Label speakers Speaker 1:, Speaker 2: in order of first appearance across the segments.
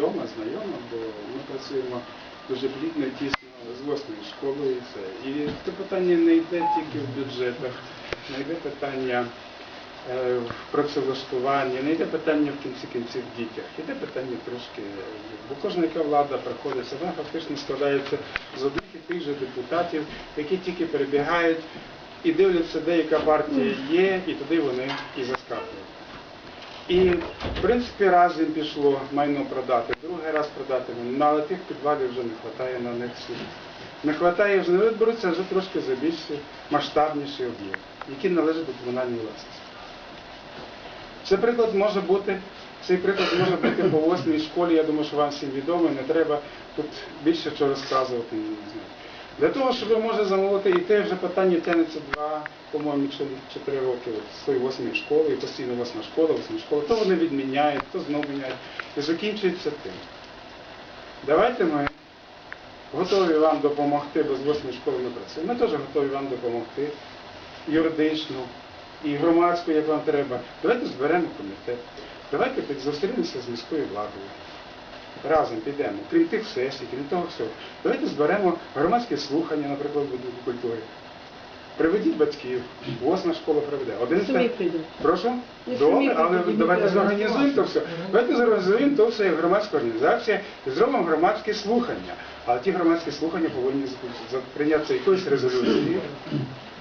Speaker 1: відома, знайома, бо ми працюємо дуже плідно тісно з восьмою школою. і Це. І це питання не йде тільки в бюджетах, не йде питання е, в працевлаштуванні, не йде питання в кінці кінців в дітях, йде питання трошки, бо кожна яка влада приходить, вона фактично складається з одних і тих же депутатів, які тільки перебігають і дивляться, де яка партія є, і туди вони і заскакують. І в принципі раз їм пішло майно продати, другий раз продати, ну, але тих підвалів вже не вистачає на них всіх. Не вистачає вже не беруться вже трошки за більш масштабніші об'єкти, які належать до комунальної власності. Це приклад може бути, цей приклад може бути по восьмій школі, я думаю, що вам всім відомий, не треба тут більше що розказувати. Не знаю. Для того, щоб ви може замовити, і те вже питання тягнеться два, по-моєму, чотири роки з тої восьмої школи, і постійно восьма школа, восьма школа, то вони відміняють, то знову міняють. І закінчується тим. Давайте ми готові вам допомогти, бо з восьмої школи ми працюємо. Ми теж готові вам допомогти юридично і громадську, як вам треба. Давайте зберемо комітет. Давайте зустрінемося з міською владою. Разом підемо, крім тих сесій, крім того всього. Давайте зберемо громадські слухання, наприклад, в будинку культури. Приведіть батьків, восьма школа приведе. Один
Speaker 2: Самі прийдуть.
Speaker 1: Прошу?
Speaker 2: Ну,
Speaker 1: Добре, але
Speaker 2: прийдуть,
Speaker 1: давайте зорганізуємо то все. Давайте зорганізуємо то все як громадська організація і зробимо громадські слухання. Але ті громадські слухання повинні прийнятися якоюсь резолюцією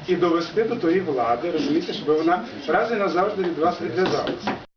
Speaker 1: і довести до тої влади, розумієте, щоб вона раз і назавжди від вас відв'язалася.